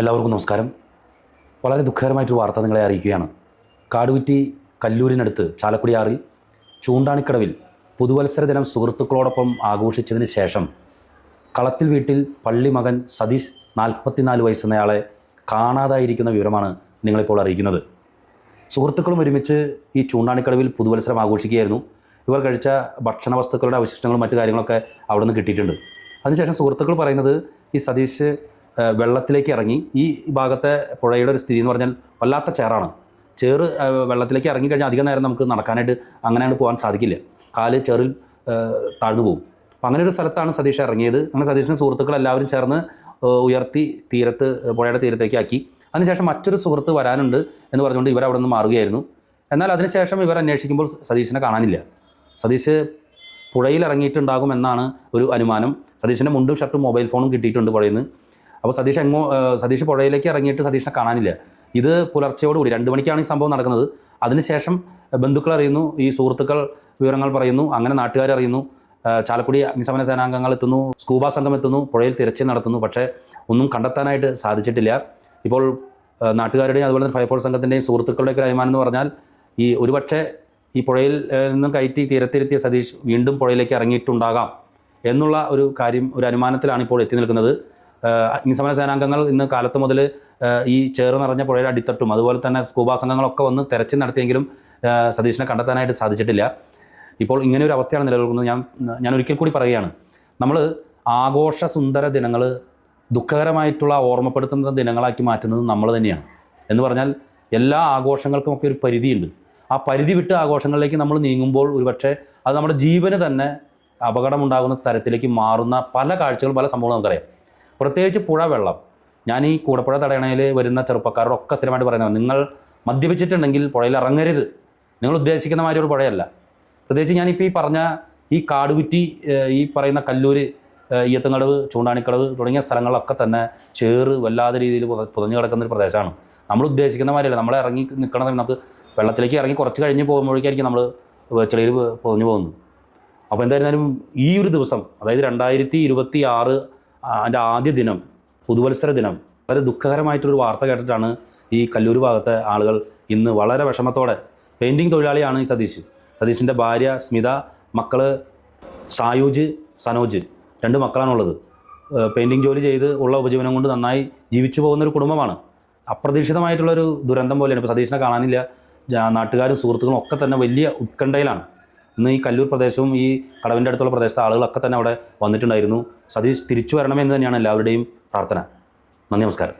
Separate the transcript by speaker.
Speaker 1: എല്ലാവർക്കും നമസ്കാരം. വളരെ ദുഃഖകരമായിട്ടൊരു വാർത്ത നിങ്ങളെ അറിയിക്കുകയാണ്. കാടുകുറ്റി കല്ലൂരിനടുത്ത് ചാലക്കുടിയാറിൽ ചൂണ്ടാണിക്കടവിൽ പുതുവത്സര ദിനം സുഹൃത്തുക്കളോടൊപ്പം ആഘോഷിച്ചതിന് ശേഷം കളത്തിൽ വീട്ടിൽ പള്ളി മകൻ സതീഷ് നാൽപ്പത്തിനാല് വയസ്സെന്നയാളെ കാണാതായിരിക്കുന്ന വിവരമാണ് നിങ്ങളിപ്പോൾ അറിയിക്കുന്നത്. സുഹൃത്തുക്കളും ഒരുമിച്ച് ഈ ചൂണ്ടാണിക്കടവിൽ പുതുവത്സരം ആഘോഷിക്കുകയായിരുന്നു. ഇവർ കഴിച്ച ഭക്ഷണ വസ്തുക്കളുടെ അവശിഷ്ടങ്ങളും മറ്റു കാര്യങ്ങളൊക്കെ അവിടെ നിന്ന് കിട്ടിയിട്ടുണ്ട്. അതിനുശേഷം സുഹൃത്തുക്കൾ പറയുന്നത് ഈ സതീഷ് വെള്ളത്തിലേക്ക് ഇറങ്ങി ഈ ഭാഗത്തെ പുഴയുടെ ഒരു സ്ഥിതി എന്ന് പറഞ്ഞാൽ വല്ലാത്ത ചേറാണ്. ചേറ് വെള്ളത്തിലേക്ക് ഇറങ്ങിക്കഴിഞ്ഞാൽ അധികം നേരം നമുക്ക് നടക്കാനായിട്ട് അങ്ങനെയാണ് പോകാൻ സാധിക്കില്ല. കാൽ ചേറിൽ താഴ്ന്നു പോകും. അപ്പം അങ്ങനെ ഒരു സ്ഥലത്താണ് സതീഷ് ഇറങ്ങിയത്. അങ്ങനെ സതീഷിന്റെ സുഹൃത്തുക്കൾ എല്ലാവരും ചേർന്ന് ഉയർത്തി തീരത്ത് പുഴയുടെ തീരത്തേക്ക് ആക്കി അതിനുശേഷം മറ്റൊരു സുഹൃത്ത് വരാനുണ്ട് എന്ന് പറഞ്ഞുകൊണ്ട് ഇവർ അവിടെ നിന്ന് മാറുകയായിരുന്നു. എന്നാൽ അതിനുശേഷം ഇവർ അന്വേഷിക്കുമ്പോൾ സതീഷിനെ കാണാനില്ല. സതീഷ് പുഴയിൽ ഇറങ്ങിയിട്ടുണ്ടാകും എന്നാണ് ഒരു അനുമാനം. സതീഷിന്റെ മുണ്ടും ഷർട്ടും മൊബൈൽ ഫോണും കിട്ടിയിട്ടുണ്ട് പുഴയിൽ നിന്ന്. അപ്പോൾ സതീഷ് എങ്ങോ സതീഷ് പുഴയിലേക്ക് ഇറങ്ങിയിട്ട് സതീഷിനെ കാണാനില്ല. ഇത് പുലർച്ചയോടുകൂടി രണ്ട് മണിക്കാണ് ഈ സംഭവം നടക്കുന്നത്. അതിനുശേഷം ബന്ധുക്കൾ അറിയുന്നു ഈ സുഹൃത്തുക്കൾ വിവരങ്ങൾ പറയുന്നു അങ്ങനെ നാട്ടുകാർ അറിയുന്നു. ചാലക്കുടി അഗ്നിശമന സേനാംഗങ്ങൾ എത്തുന്നു സ്കൂബ സംഘം എത്തുന്നു പുഴയിൽ തിരച്ചിൽ നടത്തുന്നു. പക്ഷേ ഒന്നും കണ്ടെത്താനായിട്ട് സാധിച്ചിട്ടില്ല. ഇപ്പോൾ നാട്ടുകാരുടെയും അതുപോലെ തന്നെ ഫയർഫോഴ്സ് സംഘത്തിന്റെയും സുഹൃത്തുക്കളുടെയൊക്കെ അഭിമാനം എന്ന് പറഞ്ഞാൽ ഈ ഒരുപക്ഷെ ഈ പുഴയിൽ നിന്നും കയറ്റി തീരത്തിരുത്തിയ സതീഷ് വീണ്ടും പുഴയിലേക്ക് ഇറങ്ങിയിട്ടുണ്ടാകാം എന്നുള്ള ഒരു കാര്യം ഒരു അനുമാനത്തിലാണ് ഇപ്പോൾ എത്തി നിൽക്കുന്നത്. അഗ്നിശമന സേനാംഗങ്ങൾ ഇന്ന് കാലത്ത് മുതൽ ഈ ചേറ് നിറഞ്ഞ പുഴയുടെ അടിത്തട്ടും അതുപോലെ തന്നെ സ്കൂബാ സംഘങ്ങളൊക്കെ വന്ന് തെരച്ചിൽ നടത്തിയെങ്കിലും സതീഷിനെ കണ്ടെത്താനായിട്ട് സാധിച്ചിട്ടില്ല. ഇപ്പോൾ ഇങ്ങനെ ഒരു അവസ്ഥയാണ് നിലനിൽക്കുന്നത്. ഞാൻ ഞാൻ ഒരിക്കൽ കൂടി പറയുകയാണ്. നമ്മൾ ആഘോഷ സുന്ദര ദിനങ്ങൾ ദുഃഖകരമായിട്ടുള്ള ഓർമ്മപ്പെടുത്തുന്ന ദിനങ്ങളാക്കി മാറ്റുന്നത് നമ്മൾ തന്നെയാണ്. എന്ന് പറഞ്ഞാൽ എല്ലാ ആഘോഷങ്ങൾക്കുമൊക്കെ ഒരു പരിധിയുണ്ട്. ആ പരിധി വിട്ട് ആഘോഷങ്ങളിലേക്ക് നമ്മൾ നീങ്ങുമ്പോൾ ഒരുപക്ഷെ അത് നമ്മുടെ ജീവന് തന്നെ അപകടമുണ്ടാകുന്ന തരത്തിലേക്ക് മാറുന്ന പല കാഴ്ചകളും പല സംഭവങ്ങളും നമുക്കറിയാം. പ്രത്യേകിച്ച് പുഴ വെള്ളം. ഞാൻ ഈ കൂടപ്പുഴ തടയണയിൽ വരുന്ന ചെറുപ്പക്കാരോടൊക്കെ സ്ഥിരമായിട്ട് പറയുന്നത് നിങ്ങൾ മദ്യപിച്ചിട്ടുണ്ടെങ്കിൽ പുഴയിൽ ഇറങ്ങരുത്. നിങ്ങൾ ഉദ്ദേശിക്കുന്ന മാതിരി ഒരു പുഴയല്ല. പ്രത്യേകിച്ച് ഞാനിപ്പോൾ ഈ പറഞ്ഞ ഈ കാടുകുറ്റി ഈ പറയുന്ന കല്ലൂര് ഈയത്തങ്കടവ് ചൂണ്ടാണിക്കടവ് തുടങ്ങിയ സ്ഥലങ്ങളൊക്കെ തന്നെ ചേറ് വല്ലാതെ രീതിയിൽ പുത- പുതഞ്ഞു കിടക്കുന്ന ഒരു പ്രദേശമാണ്. നമ്മൾ ഉദ്ദേശിക്കുന്ന മാതിരിയല്ല. നമ്മൾ ഇറങ്ങി നിൽക്കണ നമുക്ക് വെള്ളത്തിലേക്ക് ഇറങ്ങി കുറച്ച് കഴിഞ്ഞ് പോകുമ്പോഴേക്കായിരിക്കും നമ്മൾ ചെളിയിൽ പൊതിഞ്ഞു പോകുന്നത്. അപ്പോൾ എന്തായിരുന്നാലും ഈ ഒരു ദിവസം അതായത് രണ്ടായിരത്തി ഇരുപത്തി ആറ് അതിന്റെ ആദ്യ ദിനം പുതുവത്സര ദിനം വളരെ ദുഃഖകരമായിട്ടൊരു വാർത്ത കേട്ടിട്ടാണ് ഈ കല്ലൂർ ഭാഗത്തെ ആളുകൾ ഇന്ന് വളരെ വിഷമത്തോടെ പെയിന്റിങ് തൊഴിലാളിയാണ് ഈ സതീഷ് സതീഷിന്റെ ഭാര്യ സ്മിത മക്കൾ സായൂജ് സനോജ് രണ്ട് മക്കളാണുള്ളത്. പെയിന്റിങ് ജോലി ചെയ്ത് ഉള്ള ഉപജീവനം കൊണ്ട് നന്നായി ജീവിച്ചു പോകുന്ന ഒരു കുടുംബമാണ്. അപ്രതീക്ഷിതമായിട്ടുള്ളൊരു ദുരന്തം പോലെയാണ്. ഇപ്പോൾ സതീഷിനെ കാണാനില്ല. നാട്ടുകാരും സുഹൃത്തുക്കളും ഒക്കെ തന്നെ വലിയ ഉത്കണ്ഠയിലാണ്. ഇന്ന് ഈ കല്ലൂർ പ്രദേശവും ഈ കടവിന്റെ അടുത്തുള്ള പ്രദേശത്തെ ആളുകളൊക്കെ തന്നെ അവിടെ വന്നിട്ടുണ്ടായിരുന്നു. സതീഷ് തിരിച്ചു വരണമെന്ന് തന്നെയാണ് എല്ലാവരുടെയും പ്രാർത്ഥന. നന്ദി നമസ്കാരം.